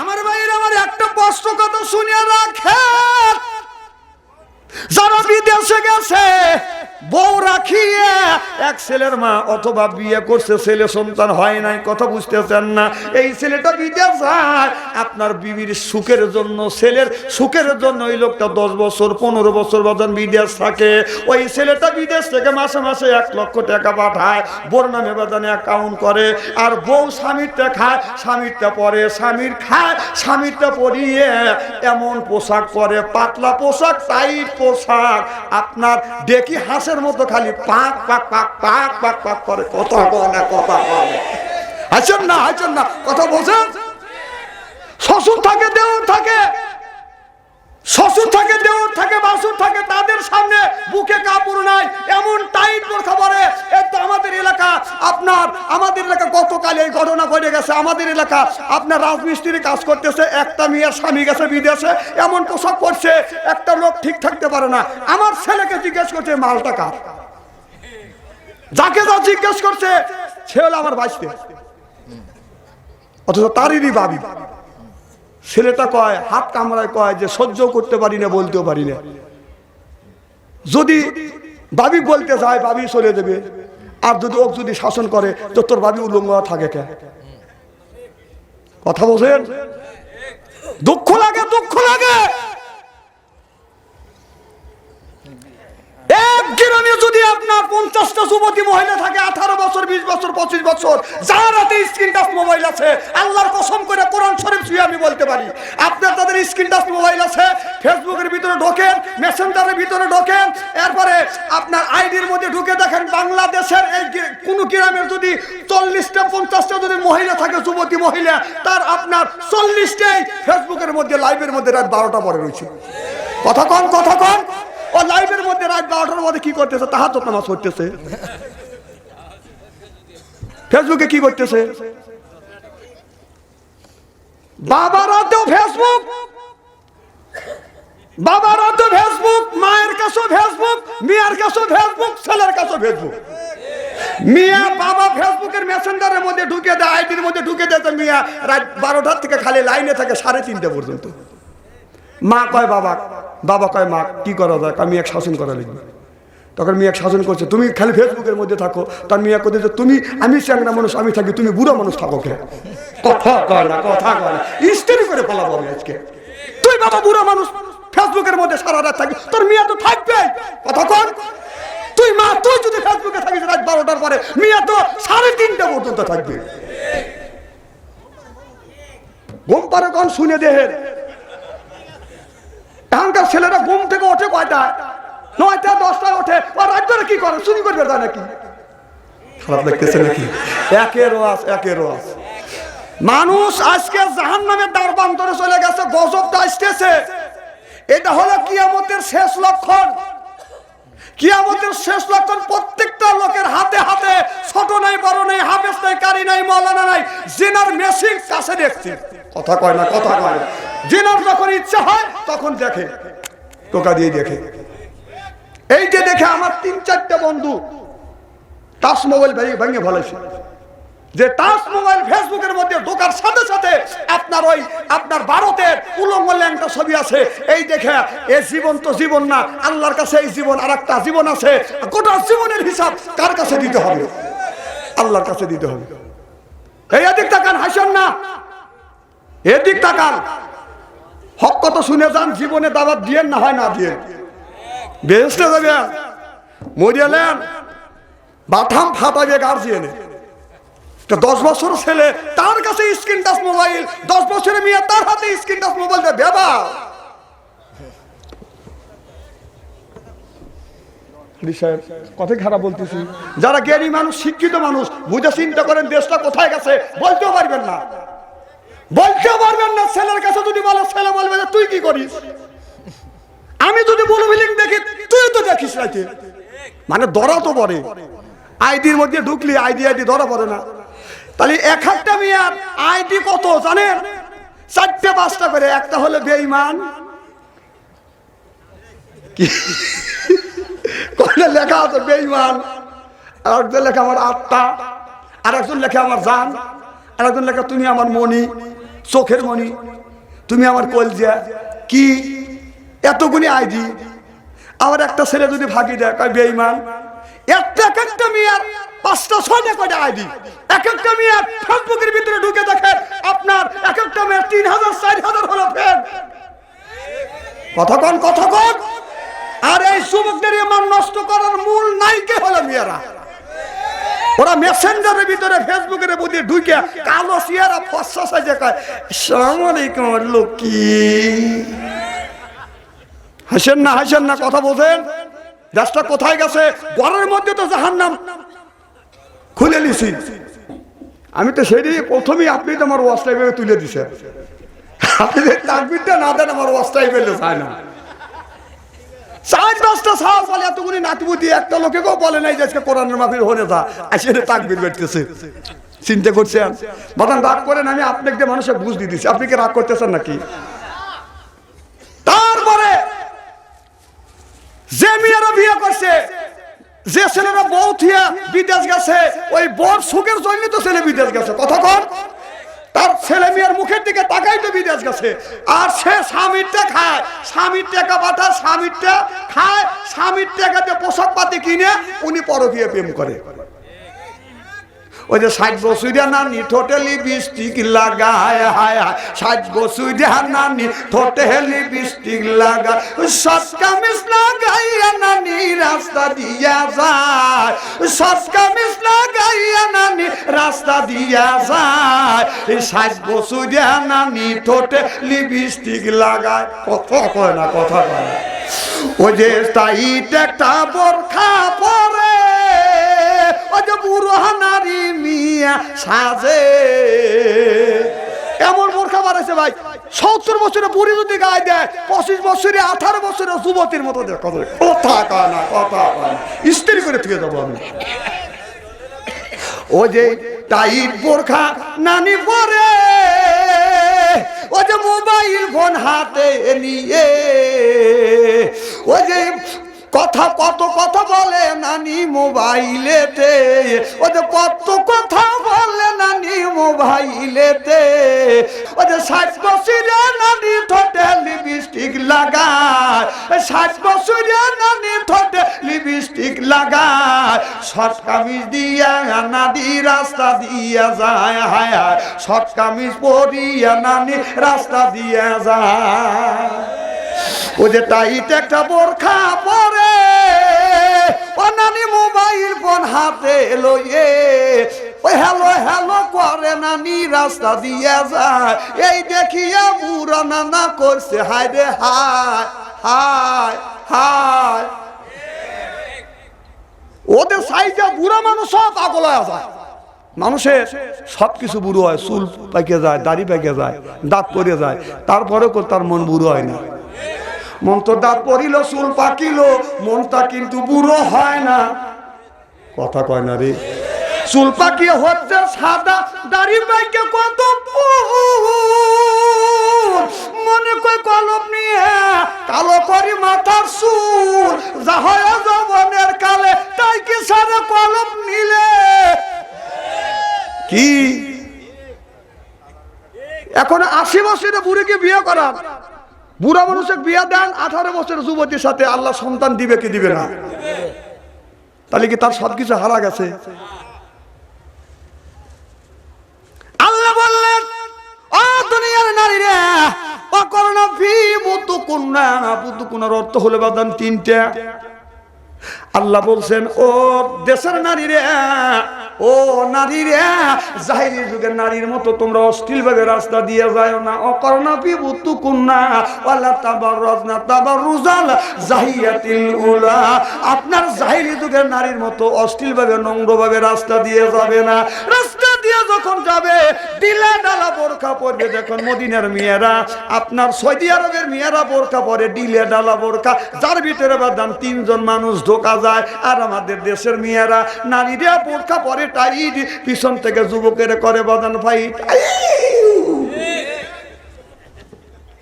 আমার ভাইয়ের আমার একটা স্পষ্ট কথা শুনিয়া রাখে যারা বিদেশে গেছে। বউ রাখিয়ে এক ছেলের মা অথবা বিয়ে করছে, ছেলে সন্তান হয় নাই, কথা বুঝতেছেন না। এই ছেলেটা বিদেশ যায় আপনার বিবির সুখের জন্য, ছেলের সুখের জন্য ওই লোকটা দশ বছর, পনেরো বছর বাজান বিদেশ থাকে। ওই ছেলেটা বিদেশ থেকে মাসে মাসে এক লক্ষ টাকা পাঠায় বোর নামে বাজানে অ্যাকাউন্ট করে। আর বউ স্বামীরটা খায়, স্বামীরটা পরে, স্বামীর খায়, স্বামীরটা পরিয়ে এমন পোশাক পরে, পাতলা পোশাক টাইট পোশাক। আপনার দেখি হাঁসের মতো খালি পাক পাক পাক পাক পাক পাক করে কত না কথা আছেন না হাসেন না হাসেন না, কথা বলছেন? শ্বশুর থাকে দেহ থাকে, শ্বশুর থাকে দেওর থাকে তাদের সামনে বুকে কাপড় নাই, এমন টাইট বোরখা পরে এর তো আমাদের এলাকা, আপনার, আমাদের এলাকা গতকাল এই ঘটনা ঘটে গেছে, আমাদের এলাকা, আপনার রাজমিস্ত্রি কাজ করতেছে, একটা মেয়ের স্বামী গেছে বিদেশে, এমন পোশাক করছে একটা লোক ঠিক থাকতে পারে না। আমার ছেলেকে জিজ্ঞেস করছে, মালটা কার? যাকে যা জিজ্ঞেস করছে হলো আমার বাঁচতে অথচ তারই ভাবি। ছেলেটা কয়, হাত কামড়ায় কয় যে সহ্য করতে পারি না, বলতেও পারি না। যদি বাবি বলতে যায়, বাবি চলে দেবে আর যদি ওক যদি শাসন করে, তো তোর বাবি উলঙ্গ থাকে কে? কথা বলছেন? দুঃখ লাগে দুঃখ লাগে এক গ্রামে যদি আপনার পঞ্চাশটা যুবতী মহিলা থাকে, আঠারো বছর, বিশ বছর, পঁচিশ বছর। যার হাতে স্ক্রিন টাচ মোবাইল আছে, আল্লাহর কসম করে কোরআন শরীফ ছুঁয়ে আমি বলতে পারি। আপনার তাদের স্ক্রিন টাচ মোবাইল আছে ফেসবুকের ভিতরে ঢোকেন মেসেঞ্জারের ভিতরে ঢোকেন, এরপরে আপনার আইডির মধ্যে ঢুকে দেখেন বাংলাদেশের এই কোনো গ্রামের যদি চল্লিশটা, পঞ্চাশটা যদি মহিলা থাকে, যুবতী মহিলা, তার আপনার চল্লিশটাই ফেসবুকের মধ্যে লাইভের মধ্যে রাত বারোটা পরে রয়েছে। কথা কন কথা কন। ও লাইভের মধ্যে রাত বারোটার মধ্যে কি করতেছে? তাহা তো নামাজ করতেছে ফেসবুকে কি করতেছে? বাবারা তো ফেসবুক বাবারা তো ফেসবুক মায়ের কাছেও ফেসবুক মেয়ের কাছেও ফেসবুক ছেলের কাছেও ফেসবুক মিয়া বাবা ফেসবুকের মেসেঞ্জারের মধ্যে ঢুকে দেয়, আইডির মধ্যে ঢুকে দেয় মিয়া রাত বারোটার থেকে খালি লাইনে থাকে সাড়ে তিনটে পর্যন্ত। মা কয়, বাবা বাবা কয়, মা, কি করা যায়? আমি এক শাসন করা লিখবি তখন মিয়া শাসন করছে, তুমি খালি ফেসবুকের মধ্যে থাকো। তার মিয়া কোথায় যে তুমি, আমি চ্যাংরা মানুষ, আমি থাকি, তুমি বুড়ো মানুষ থাকো কে? কথা কয় না, কথা কয় না। ইস্তেরি করে ফেলাবো আমি আজকে। তুই বাবা বুড়ো মানুষ ফেসবুকের মধ্যে সারা রাত থাকি, তোর মিয়া তো থাকবে। কথা কন। তুই মা, তুই যদি ফেসবুকে থাকিস রাত বারোটার পরে, মিয়া তো সাড়ে তিনটা পর্যন্ত থাকবে। ঘুম পারে কন, শুনে দেহের এখনকার ছেলেরা ঘুম থেকে ওঠে কয়টায়? নয়টা দশটায় ওঠে। আর রাজ্যরা কি করে? চুরি করবে তা নাকি? খারাপ মানুষ আজকে জাহান নামের দ্বার চলে গেছে গজবটা আসতেছে। এটা হলো কিয়ামতের শেষ লক্ষণ। কিয়ামতের শেষ লক্ষণ প্রত্যেকটা লোকের হাতে হাতে ছোট নাই বড় নাই হাফেজ নাই কারি নাই মৌলানা নাই জেনার মেশিন কাছে দেখছে। কথা কয় না কথা কয় না। জেনার যখন ইচ্ছা হয়, তখন দেখে, টোকা দিয়ে দেখে। এই যে দেখে আমার তিন, চারটে বন্ধু টাচ মোবাইল ভেঙে ফেলেছে। যে টাচ মোবাইল ফেসবুকের মধ্যে ঢোকার সাথে সাথে আপনার ওই আপনার ভারতের উলঙ্গ ল্যাংটা ছবি আছে। এই দেখে, এ জীবন তো জীবন না, আল্লাহর কাছে এই জীবন আর একটা জীবন আছে। গোটা জীবনের হিসাব কার কাছে দিতে হবে? আল্লাহর কাছে দিতে হবে। এই এদিক তাকান হাসেন না। এদিক তাকান হক কত শুনে যান, জীবনে দাবাত দিয়েন, না হয় না দিয়ে বেহেস্তে যাবেন মরিয়ালেন বাথাম ফাটাবে গার্জিয়ানে দশ বছর ছেলে, তার কাছে স্ক্রিন টাচ মোবাইল দশ বছরের মেয়ে, তার হাতে স্ক্রিন টাচ মোবাইল দেয়, বেবা। কথা বলতেছি। যারা জ্ঞানী মানুষ, শিক্ষিত মানুষ, বুঝে চিন্তা করেন, দেশটা কোথায় গেছে, বলতেও পারবেন না। বলতেও পারবেন না, ছেলের কাছে যদি বলো, ছেলে বলবে যে তুই কি করিস? আমি যদি বলো বিলিং দেখি, তুই তো দেখিস রাইতে। মানে ধরা তো পড়ে। আইডির মধ্যে ঢুকলি, আইডি আইডি ধরা পড়ে না। তাহলে এক একটা মেয়ার আইডি কত, জানেন? চারটে, পাঁচটা করে, একটা হলো বেইমান লেখা আছে বেইমান আর একজন লেখা আমার আত্মা আর একজন লেখা আমার জান আর একজন লেখা, তুমি আমার মনি চোখের মনি তুমি আমার কলজা কি? এতগুনি আইডি। আবার একটা ছেলে যদি ভাগি দেয় বেইমান এক ভিতরে ঢুকে আপনার তিন হাজার, চার হাজার আর এই যুবকদের মান নষ্ট করার মূল নাইকে হলো মেয়েরা? ওরা মেসেঞ্জারের ভিতরে ফেসবুকের বুদ্ধি ঢুকে কালো সিয়ারা ফসা সাজে কয়, সালাম লোকি হাসেন না হাসেন না, কথা বোঝেন দেশটা কোথায় গেছে? ঘরের মধ্যে তো জাহান নাম খুলে নিছি। আমি তো সেটি প্রথমেই আপনি তো আমার ওয়াস্টাই ভেবে তুলে দিছে আপনি তাকবিরটা না দেন, আমার ওয়াস্টাই পেলে চায় না। সাল ফলে এতগুলি একটা বলে নাই যে আজকে মাফির হনে যা আসে তাকবির বেটতেছে চিন্তা করছেন? বাদান রাগ করেন, আমি আপনাকে মানুষের বুঝ দিয়ে দিচ্ছি আপনি কি রাগ করতেছেন নাকি? তারপরে যে মেয়েরা বিয়ে করছে, যে ছেলেরা বউ থিয়া বিদেশ গেছে, ওই বর সুখের জন্য তো ছেলে বিদেশ গেছে। কথা কর ছেলে মেয়ের মুখের দিকে তাকাই তো বিদেশ গেছে। আর সে স্বামীরটা খায়। স্বামীর টাকা পাঠায় স্বামীরটা খায়, স্বামীর টাকাতে পোশাক পাতি কিনে উনি পরকীয় প্রেম করে। ওই যে ষাট বছরিয়া নানি ঠোঁটেলি বৃষ্টিক লাগায়, হায় হায়। ষাট বছরিয়া নানি ঠোঁটেলি বৃষ্টিক লাগায়। সৎকা মিস লাগাইয়া নানি রাস্তা দিয়া যায়। সৎকা মিস লাগাইয়া নানি রাস্তা দিয়া যায়। এই ষাট বছরিয়া নানি ঠোঁটে লিপস্টিক লাগায়। কথা কয় না, কথা কয় ওই যে টাইট একটা বোরখা পরে যে বুড়ো নারী মিয়া সাজে। এমন বোরখা বাড়াইছে ভাই। সত্তর বছরে বুড়ি যদি গায়ে দেয়, পঁচিশ বছরে আঠারো বছরে যুবতীর মতো কথা কয় কথা কয় স্ত্রী করে থেকে যাব আমি। ও যে টাইট বোরখা নানি পরে। ও যে মোবাইল ফোন হাতে নিয়ে। ও যে কথা কত কথা বলে নানি মোবাইলেতে? ও যে কত কথা বলে নানি মোবাইলেতে? ও যে ষাট বছরে নানি ঠোঁটে লিপস্টিক লাগায়। ষাট বছরে নানি ঠোঁটে লিপস্টিক লাগায়। শর্ট কামিজ দিয়া নানি রাস্তা দিয়া যায়, হায় হায়। শর্ট কামিজ পরিয়া নানি রাস্তা দিয়া যায়। ও যে টাইট একটা বোরখা পরে নানি মোবাইল ফোন হাতে লইয়ে, ওই হ্যালো হ্যালো করে নানি, রাস্তা দিয়ে যায়। এই দেখিয়া বুড়া নানা করছে হায় রে, হায় হায় হায়। ওদের সাইজে বুড়া মানুষ সব হয়ে যায়। মানুষের সব কিছু বুড়ো হয়, চুল পাকে যায়, দাড়ি পাকে যায়, দাঁত পরে যায়। তারপরেও তার মন বুড়ো হয় না। মন তো দাঁত পরিল চুল পাকিল, মনটা কিন্তু বুড়ো হয় না। কথা কয় না রে। চুল পাকিয়ে হচ্ছে সাদা, দাড়ি পাইকে কত। মনে কয় কলম নিয়ে কালো করি মাথার চুল। যাহয় জবনের কালে তাই কি সারে কলম নিলে? কি? এখন আশি বছরে বুড়িকে বিয়ে করান। বুড়া মানুষের বিয়া দেন, আঠারো বছরের যুবতীর সাথে আল্লাহ সন্তান দিবে কি দিবে না? তাহলে কি তার সব কিছু হারা গেছে? আল্লাহ বললেন, ও দুনিয়ার নারী রে ও করোনা কন্যা কুনার অর্থ হলো বাদান তিনটা। আল্লাহ বলছেন, ও দেশের নারী রে, ও নারী রে, জাহিরি যুগের নারীর মতো তোমরা অশ্লীল ভাবে রাস্তা দিয়ে যায় না। অকর্ণা পিবুতু কুন্না ওয়ালা তাবার রজনা তাবার রুজাল জাহিয়াতিল উলা। আপনার জাহিরি যুগের নারীর মতো অশ্লীল ভাবে নম্র ভাবে রাস্তা দিয়ে যাবে না। রাস্তা দিয়ে যখন যাবে ডিলা ডালা বোরখা পরবে দেখুন মদিনার মেয়েরা। আপনার সৌদি আরবের মেয়েরা বোরখা পরে ডিলে ডালা বোরখা, যার ভিতরে বাদাম তিনজন মানুষ ঢোকা যায়। আর আমাদের দেশের মেয়েরা নারীরা বোরখা পরে টাইট, পিছন থেকে যুবকের করে বাদান ফাইট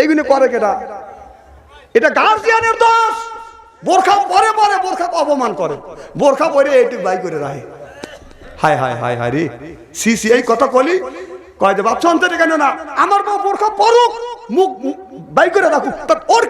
এইগুলো করে কেটা এটা গার্জিয়ানের দোষ। বোরখা পরে পরে বোরখাকে অপমান করে। বোরখা পরে এটি বাই করে রাখে। হায় হায় হায় হায় রে। সি সি, এই কথা কলি? কয় যে বাচ্চা অন্তরে কেন না। আমার বউ বোরখা পরুক মুখ বাই করে রাখুক। তা ওর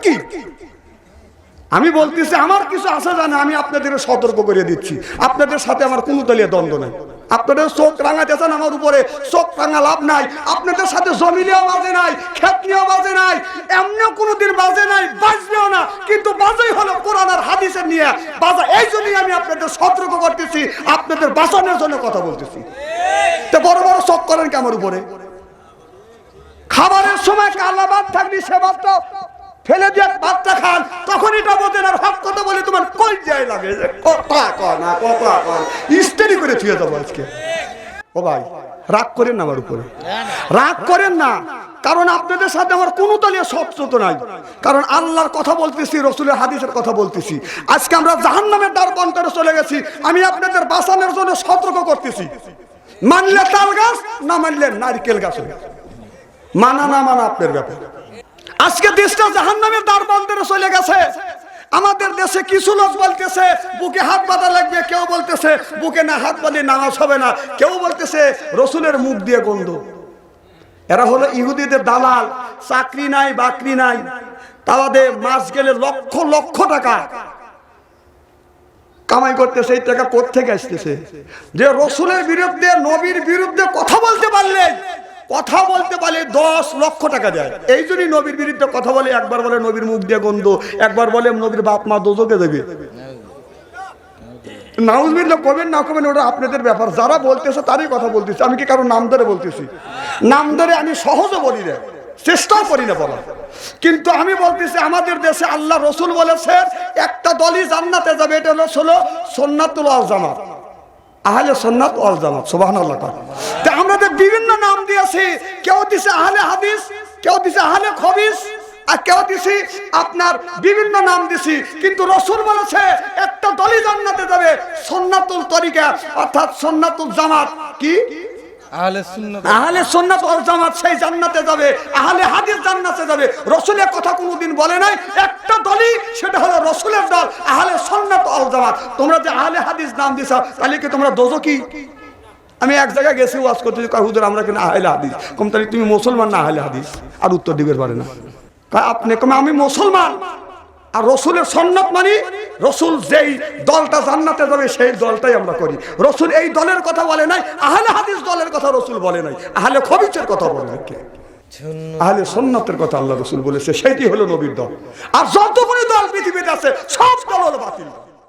আমি বলতেছি, আমার কিছু আছে জানে আমি আপনাদের সতর্ক করে দিচ্ছি। আপনাদের সাথে আমার কোনো দলীয় দ্বন্দ্ব নেই। আপনাদের চোখ রাঙাতেছেন আমার উপরে, চোখ রাঙা লাভ নাই। আপনাদের সাথে জমিলেও বাজে নাই ক্ষেত নিয়েও বাজে নাই, এমনিও কোনোদিন বাজে নাই, বাজবেও না। কিন্তু বাজেই হলো কোরআন হাদিসের নিয়ে বাজা। এই জন্যই আমি আপনাদের সতর্ক করতেছি, আপনাদের বাঁচানোর জন্য কথা বলতেছি। তো বড় বড় চোখ করেন কি আমার উপরে? খাবারের সময় কালা ভাত থাকলি সে ভাতটা ফেলে দিয়ে ভাতটা খান, তখন এটা বোঝেন আর হক কথা বলে তোমার কই যায় লাগে। কথা কর না কথা কর ইস্তেরি করে থুয়ে যাব আজকে। ও ভাই, রাগ করেন না আমার উপরে। রাগ করেন না। কারণ আপনাদের সাথে আমার কোনো দলীয় শত্রুতা নাই। কারণ আল্লাহর কথা বলতেছি, রসুলের হাদিসের কথা বলতেছি। আজকে আমরা জাহান নামের দ্বার বন্তরে চলে গেছি। আমি আপনাদের বাঁচানোর জন্য সতর্ক করতেছি। মানলে তাল গাছ, না মানলে নারকেল গাছ। মানা না মানা আপনার ব্যাপার। আজকে দেশটা জাহান নামের দ্বার বন্ধরে চলে গেছে। আমাদের দেশে কিছু লোক বলতেছে, বুকে হাত বাঁধা লাগবে। কেউ বলতেছে, বুকে না হাত বাঁধে নামাজ হবে না। কেউ বলতেছে, রসুলের মুখ দিয়ে গন্ধ। এরা হলো ইহুদিদের দালাল, চাকরি নাই, বাকরি নাই। তাদের মাস গেলে লক্ষ লক্ষ টাকা কামাই করতেছে, এই টাকা কোথেকে আসতেছে? যে রসুলের বিরুদ্ধে, নবীর বিরুদ্ধে কথা বলতে পারলে কথা বলতে পারলে দশ লক্ষ টাকা দেয়। এই জন্যই নবীর বিরুদ্ধে কথা বলে, একবার বলে নবীর মুখ দিয়ে গন্ধ, একবার বলে নবীর বাপ মা দোজকে দেবে। না ওটা আপনাদের ব্যাপার। যারা বলতেছে তারই কথা বলতেছে। আমি কি কারও নাম ধরে বলতেছি? নাম ধরে আমি বলি চেষ্টাও করি বলা কিন্তু আমি বলতেছি, আমাদের দেশে আল্লাহ রসুল বলেছেন, একটা দলই জান্নাতে যাবে, এটা হলো সন্ন্যাতুল আল জামাত। আহলে সন্ন্যাত ওয়াল জামাত, সুবহানাল্লাহ তা আমরা তো বিভিন্ন নাম দিয়েছি। কেউ দিছে আহলে হাদিস, কেউ দিছে আহলে খবিস, আর কেউ দিছি আপনার বিভিন্ন নাম দিছি। কিন্তু রসুল বলেছে, একটা দলই জান্নাতে যাবে সন্ন্যাতুল তরিকা, অর্থাৎ সন্ন্যাতুল জামাত। কি? আহলে সুন্নাত ওয়াল জামাত। সেই জান্নাতে যাবে আহলে হাদিস জান্নাতে যাবে। রসুলের কথা কোনোদিন বলে নাই একটা দলই সেটা হলো রসুলের দল আহলে সুন্নাত ওয়াল জামাত। তোমরা যে আহলে হাদিস নাম দিছো তাহলে কি তোমরা দোজকি আমি এক জায়গায় গেছি ওয়াজ করতে কয় হুজুর আমরা কিনা আহলে হাদিস। কম তাহলে তুমি মুসলমান না আহলে হাদিস? আর উত্তর দিবের পারে না। আপনি কম আমি মুসলমান। আর রসুলের সন্ন্যত মানি রসুল যেই দলটা জান্নাতে যাবে, সেই দলটাই আমরা করি। রসুল এই দলের কথা বলে নাই, আহলে হাদিস দলের কথা রসুল বলে নাই, আহলে খবিচের কথা বলে নাই আহলে সন্ন্যতের কথা আল্লাহ রসুল বলেছে, সেইটি হলো নবীর দল। আর যতগুলি দল পৃথিবীতে আছে সব দল বাতিল।